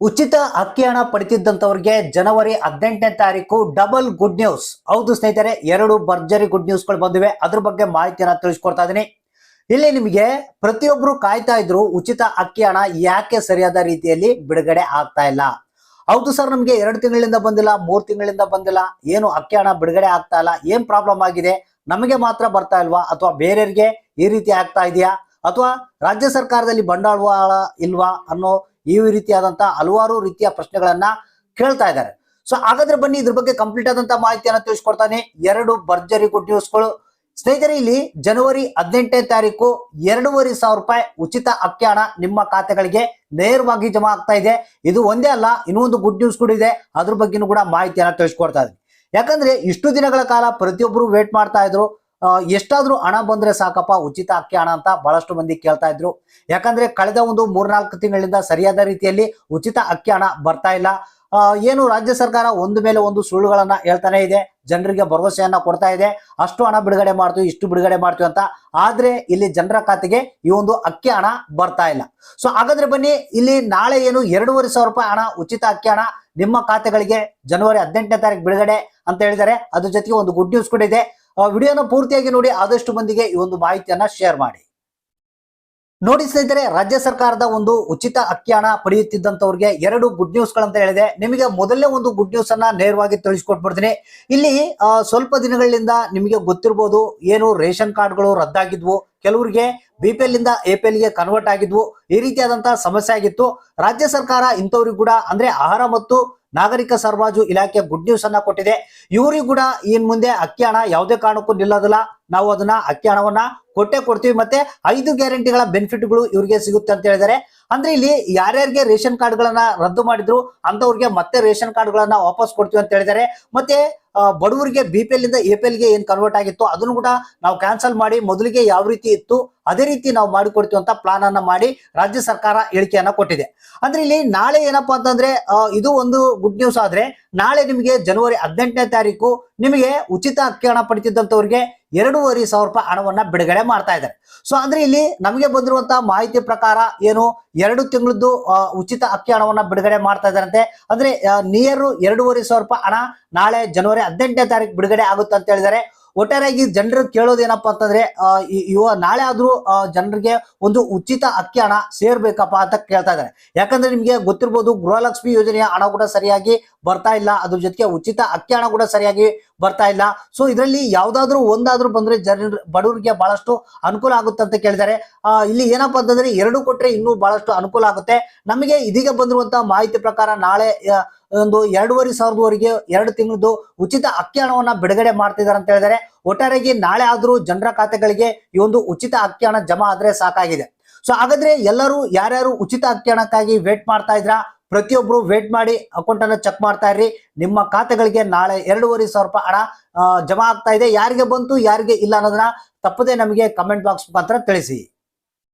ಉಚಿತ ಅಕ್ಕಿ ಹಣ ಪಡಿತಿದ್ದಂಥವ್ರಿಗೆ ಜನವರಿ ಹದಿನೆಂಟನೇ ತಾರೀಕು ಡಬಲ್ ಗುಡ್ ನ್ಯೂಸ್. ಹೌದು ಸ್ನೇಹಿತರೆ, ಎರಡು ಭರ್ಜರಿ ಗುಡ್ ನ್ಯೂಸ್ಗಳು ಬಂದಿವೆ. ಅದ್ರ ಬಗ್ಗೆ ಮಾಹಿತಿಯನ್ನ ತಿಳಿಸ್ಕೊಡ್ತಾ ಇದ್ದೀನಿ ಇಲ್ಲಿ ನಿಮಗೆ ಪ್ರತಿಯೊಬ್ರು ಕಾಯ್ತಾ ಇದ್ರು ಉಚಿತ ಅಕ್ಕಿ ಹಣ ಯಾಕೆ ಸರಿಯಾದ ರೀತಿಯಲ್ಲಿ ಬಿಡುಗಡೆ ಆಗ್ತಾ ಇಲ್ಲ? ಹೌದು ಸರ್, ನಮಗೆ ಎರಡು ತಿಂಗಳಿಂದ ಬಂದಿಲ್ಲ, ಮೂರು ತಿಂಗಳಿಂದ ಬಂದಿಲ್ಲ. ಏನು ಅಕ್ಕಿ ಹಣ ಬಿಡುಗಡೆ ಆಗ್ತಾ ಇಲ್ಲ? ಏನ್ ಪ್ರಾಬ್ಲಮ್ ಆಗಿದೆ? ನಮಗೆ ಮಾತ್ರ ಬರ್ತಾ ಇಲ್ವಾ? ಅಥವಾ ಬೇರೆಯವರಿಗೆ ಈ ರೀತಿ ಆಗ್ತಾ ಇದೆಯಾ? ಅಥವಾ ರಾಜ್ಯ ಸರ್ಕಾರದಲ್ಲಿ ಬಂಡವಾಳ ಇಲ್ವಾ ಅನ್ನೋ ಈ ರೀತಿಯಾದಂತಹ ಹಲವಾರು ರೀತಿಯ ಪ್ರಶ್ನೆಗಳನ್ನ ಕೇಳ್ತಾ ಇದ್ದಾರೆ. ಸೊ ಹಾಗಾದ್ರೆ ಬನ್ನಿ ಇದ್ರ ಬಗ್ಗೆ ಕಂಪ್ಲೀಟ್ ಆದಂತ ಮಾಹಿತಿಯನ್ನ ತಿಳಿಸ್ಕೊಡ್ತಾನೆ. ಎರಡು ಭರ್ಜರಿ ಗುಡ್ ನ್ಯೂಸ್ಗಳು ಸ್ನೇಹಿತರೆ, ಇಲ್ಲಿ ಜನವರಿ ಹದಿನೆಂಟನೇ ತಾರೀಕು ಎರಡೂವರೆ ಸಾವಿರ ರೂಪಾಯಿ ಉಚಿತ ಅಕ್ಕಿ ನಿಮ್ಮ ಖಾತೆಗಳಿಗೆ ನೇರವಾಗಿ ಜಮಾ ಆಗ್ತಾ ಇದೆ. ಇದು ಒಂದೇ ಅಲ್ಲ, ಇನ್ನೊಂದು ಗುಡ್ ನ್ಯೂಸ್ ಕೂಡ ಇದೆ. ಅದ್ರ ಬಗ್ಗೆನೂ ಕೂಡ ಮಾಹಿತಿಯನ್ನ ತಿಳಿಸ್ಕೊಡ್ತಾ ಇದ್ದೀನಿ. ಯಾಕಂದ್ರೆ ಇಷ್ಟು ದಿನಗಳ ಕಾಲ ಪ್ರತಿಯೊಬ್ಬರು ವೇಟ್ ಮಾಡ್ತಾ ಇದ್ರು. ಎಷ್ಟಾದ್ರೂ ಹಣ ಬಂದ್ರೆ ಸಾಕಪ್ಪ, ಉಚಿತ ಅಕ್ಕಿ ಹಣ ಅಂತ ಬಹಳಷ್ಟು ಮಂದಿ ಕೇಳ್ತಾ ಇದ್ರು. ಯಾಕಂದ್ರೆ ಕಳೆದ ಒಂದು ಮೂರ್ನಾಲ್ಕು ತಿಂಗಳಿಂದ ಸರಿಯಾದ ರೀತಿಯಲ್ಲಿ ಉಚಿತ ಅಕ್ಕಿ ಹಣ ಬರ್ತಾ ಇಲ್ಲ. ಏನು ರಾಜ್ಯ ಸರ್ಕಾರ ಒಂದು ಮೇಲೆ ಒಂದು ಸುಳ್ಳುಗಳನ್ನ ಹೇಳ್ತಾನೆ ಇದೆ, ಜನರಿಗೆ ಭರವಸೆಯನ್ನ ಕೊಡ್ತಾ ಇದೆ. ಅಷ್ಟು ಹಣ ಬಿಡುಗಡೆ ಮಾಡ್ತೀವಿ, ಇಷ್ಟು ಬಿಡುಗಡೆ ಮಾಡ್ತೀವಿ ಅಂತ. ಆದ್ರೆ ಇಲ್ಲಿ ಜನರ ಖಾತೆಗೆ ಈ ಒಂದು ಅಕ್ಕಿ ಹಣ ಬರ್ತಾ ಇಲ್ಲ. ಸೊ ಹಾಗಾದ್ರೆ ಬನ್ನಿ, ಇಲ್ಲಿ ನಾಳೆ ಏನು ಎರಡೂವರೆ ಸಾವಿರ ರೂಪಾಯಿ ಹಣ, ಉಚಿತ ಅಕ್ಕಿ ಹಣ ನಿಮ್ಮ ಖಾತೆಗಳಿಗೆ ಜನವರಿ ಹದಿನೆಂಟನೇ ತಾರೀಕು ಬಿಡುಗಡೆ ಅಂತ ಹೇಳಿದ್ದಾರೆ. ಅದ್ರ ಜೊತೆಗೆ ಒಂದು ಗುಡ್ ನ್ಯೂಸ್ ಕೂಡ ಇದೆ. ವಿಡಿಯೋನ ಪೂರ್ತಿಯಾಗಿ ನೋಡಿ ಆದಷ್ಟು ಮಂದಿಗೆ ಈ ಒಂದು ಮಾಹಿತಿಯನ್ನ ಶೇರ್ ಮಾಡಿ. ನೋಡಿ ಸ್ನೇಹಿತರೆ ರಾಜ್ಯ ಸರ್ಕಾರದ ಒಂದು ಉಚಿತ ಅಕ್ಕಿ ಹಣ ಪಡೆಯುತ್ತಿದ್ದಂತವ್ರಿಗೆ ಎರಡು ಗುಡ್ ನ್ಯೂಸ್ ಗಳಂತ ಹೇಳಿದೆ. ನಿಮಗೆ ಮೊದಲನೇ ಒಂದು ಗುಡ್ ನ್ಯೂಸ್ ಅನ್ನ ನೇರವಾಗಿ ತಿಳಿಸ್ಕೊಟ್ಬಿಡ್ತೀನಿ. ಇಲ್ಲಿ ಆ, ಸ್ವಲ್ಪ ದಿನಗಳಿಂದ ನಿಮಗೆ ಗೊತ್ತಿರ್ಬೋದು ಏನು ರೇಷನ್ ಕಾರ್ಡ್ಗಳು ರದ್ದಾಗಿದ್ವು. ಕೆಲವರಿಗೆ ಬಿ ಪಿ ಎಲ್ ಇಂದ ಎ ಪಿ ಎಲ್ಗೆ ಕನ್ವರ್ಟ್ ಆಗಿದ್ವು. ಈ ರೀತಿಯಾದಂತಹ ಸಮಸ್ಯೆ ಆಗಿತ್ತು. ರಾಜ್ಯ ಸರ್ಕಾರ ಇಂಥವ್ರಿಗೂ ಕೂಡ ಅಂದ್ರೆ ಆಹಾರ ಮತ್ತು ನಾಗರಿಕ ಸರಬರಾಜು ಇಲಾಖೆ ಗುಡ್ ನ್ಯೂಸ್ ಅನ್ನ ಕೊಟ್ಟಿದೆ. ಇವರಿಗೂ ಕೂಡ ಇನ್ ಮುಂದೆ ಅಕ್ಕಿ ಹಣ ಯಾವುದೇ ಕಾರಣಕ್ಕೂ ನಿಲ್ಲೋದಿಲ್ಲ. ನಾವು ಅದನ್ನ ಅಕ್ಕಿ ಹಣವನ್ನ ಕೊಟ್ಟೆ ಕೊಡ್ತೀವಿ ಮತ್ತೆ ಐದು ಗ್ಯಾರಂಟಿಗಳ ಬೆನಿಫಿಟ್ಗಳು ಇವರಿಗೆ ಸಿಗುತ್ತೆ ಅಂತ ಹೇಳಿದ್ದಾರೆ. ಅಂದ್ರೆ ಇಲ್ಲಿ ಯಾರ್ಯಾರಿಗೆ ರೇಷನ್ ಕಾರ್ಡ್ಗಳನ್ನ ರದ್ದು ಮಾಡಿದ್ರು ಅಂತವ್ರಿಗೆ ಮತ್ತೆ ರೇಷನ್ ಕಾರ್ಡ್ಗಳನ್ನ ವಾಪಸ್ ಕೊಡ್ತೀವಿ ಅಂತ ಹೇಳಿದ್ದಾರೆ. ಮತ್ತೆ ಬಡವರಿಗೆ ಬಿ ಪಿ ಎಲ್ ಇಂದ ಎ ಪಿ ಎಲ್ಗೆ ಏನ್ ಕನ್ವರ್ಟ್ ಆಗಿತ್ತು ಅದನ್ನು ಕೂಡ ನಾವು ಕ್ಯಾನ್ಸಲ್ ಮಾಡಿ ಮೊದಲಿಗೆ ಯಾವ ರೀತಿ ಇತ್ತು, ಅದೇ ರೀತಿ ನಾವು ಮಾಡಿಕೊಡ್ತೀವಿ ಅಂತ ಪ್ಲಾನ್ ಅನ್ನ ಮಾಡಿ ರಾಜ್ಯ ಸರ್ಕಾರ ಹೇಳಿಕೆಯನ್ನ ಕೊಟ್ಟಿದೆ. ಅಂದ್ರೆ ಇಲ್ಲಿ ನಾಳೆ ಏನಪ್ಪಾ ಅಂತಂದ್ರೆ ಇದು ಒಂದು ಗುಡ್ ನ್ಯೂಸ್ ಆದ್ರೆ ನಾಳೆ ನಿಮಗೆ ಜನವರಿ ಹದಿನೆಂಟನೇ ತಾರೀಕು ನಿಮಗೆ ಉಚಿತ ಅಕ್ಕಿ ಹಣ ಪಡಿತಿದ್ದಂತವ್ರಿಗೆ ಎರಡೂವರೆ ಸಾವಿರ ರೂಪಾಯಿ ಹಣವನ್ನ ಬಿಡುಗಡೆ ಮಾಡ್ತಾ ಇದ್ದಾರೆ. ಸೊ ಅಂದ್ರೆ ಇಲ್ಲಿ ನಮಗೆ ಬಂದಿರುವಂತಹ ಮಾಹಿತಿ ಪ್ರಕಾರ ಏನು, ಎರಡು ತಿಂಗಳದ್ದು ಉಚಿತ ಅಕ್ಕಿ ಹಣವನ್ನ ಬಿಡುಗಡೆ ಮಾಡ್ತಾ ಇದ್ದಾರಂತೆ. ಅಂದ್ರೆ ನಿಯರ್ ಎರಡೂವರೆ ಸಾವಿರ ರೂಪಾಯಿ ಹಣ ನಾಳೆ ಜನವರಿ ಹದಿನೆಂಟನೇ ತಾರೀಕು ಬಿಡುಗಡೆ ಆಗುತ್ತೆ ಅಂತ ಹೇಳಿದ್ದಾರೆ. ಒಟ್ಟಾರೆಯಾಗಿ ಜನರು ಕೇಳೋದೇನಪ್ಪ ಅಂತಂದ್ರೆ ಇವ ನಾಳೆ ಆದ್ರೂ ಜನರಿಗೆ ಒಂದು ಉಚಿತ ಅಕ್ಕಿ ಹಣ ಸೇರ್ಬೇಕಪ್ಪ ಅಂತ ಕೇಳ್ತಾ ಇದ್ದಾರೆ. ಯಾಕಂದ್ರೆ ನಿಮ್ಗೆ ಗೊತ್ತಿರ್ಬೋದು, ಗೃಹಲಕ್ಷ್ಮಿ ಯೋಜನೆಯ ಹಣ ಕೂಡ ಸರಿಯಾಗಿ ಬರ್ತಾ ಇಲ್ಲ. ಅದ್ರ ಜೊತೆಗೆ ಉಚಿತ ಅಕ್ಕಿ ಹಣ ಕೂಡ ಸರಿಯಾಗಿ ಬರ್ತಾ ಇಲ್ಲ. ಸೊ ಇದರಲ್ಲಿ ಯಾವ್ದಾದ್ರು ಒಂದಾದ್ರೂ ಬಂದ್ರೆ ಜನರ, ಬಡವರಿಗೆ ಬಹಳಷ್ಟು ಅನುಕೂಲ ಆಗುತ್ತೆ ಅಂತ ಕೇಳಿದ್ದಾರೆ. ಇಲ್ಲಿ ಏನಪ್ಪಾ ಅಂತಂದ್ರೆ ಎರಡು ಕೊಟ್ರೆ ಇನ್ನೂ ಬಹಳಷ್ಟು ಅನುಕೂಲ ಆಗುತ್ತೆ. ನಮಗೆ ಇದೀಗ ಬಂದಿರುವಂತಹ ಮಾಹಿತಿ ಪ್ರಕಾರ ನಾಳೆ ಒಂದು ಎರಡೂವರೆ ಸಾವಿರದವರೆಗೆ ಎರಡು ತಿಂಗಳದು ಉಚಿತ ಅಕ್ಕಿ ಹಣವನ್ನ ಬಿಡುಗಡೆ ಮಾಡ್ತಿದ್ದಾರೆ ಅಂತ ಹೇಳಿದರೆ. ಒಟ್ಟಾರೆಯಾಗಿ ನಾಳೆ ಆದರೂ ಜನರ ಖಾತೆಗಳಿಗೆ ಈ ಒಂದು ಉಚಿತ ಅಕ್ಕಿ ಹಣ ಜಮಾ ಆದ್ರೆ ಸಾಕಾಗಿದೆ. ಸೊ ಹಾಗಾದ್ರೆ ಎಲ್ಲರೂ ಯಾರ್ಯಾರು ಉಚಿತ ಅಕ್ಕಿ ಹಣಕ್ಕಾಗಿ ವೇಟ್ ಮಾಡ್ತಾ ಇದ್ರ, ಪ್ರತಿಯೊಬ್ರು ವೇಟ್ ಮಾಡಿ ಅಕೌಂಟ್ ಅನ್ನು ಚೆಕ್ ಮಾಡ್ತಾ ಇರ್ರಿ. ನಿಮ್ಮ ಖಾತೆಗಳಿಗೆ ನಾಳೆ ಎರಡೂವರೆ ಸಾವಿರ ರೂಪಾಯಿ ಹಣ ಜಮಾ ಆಗ್ತಾ ಇದೆ. ಯಾರಿಗೆ ಬಂತು, ಯಾರಿಗೆ ಇಲ್ಲ ಅನ್ನೋದನ್ನ ತಪ್ಪದೆ ನಮಗೆ ಕಮೆಂಟ್ ಬಾಕ್ಸ್ ಮುಖಾಂತರ ತಿಳಿಸಿ.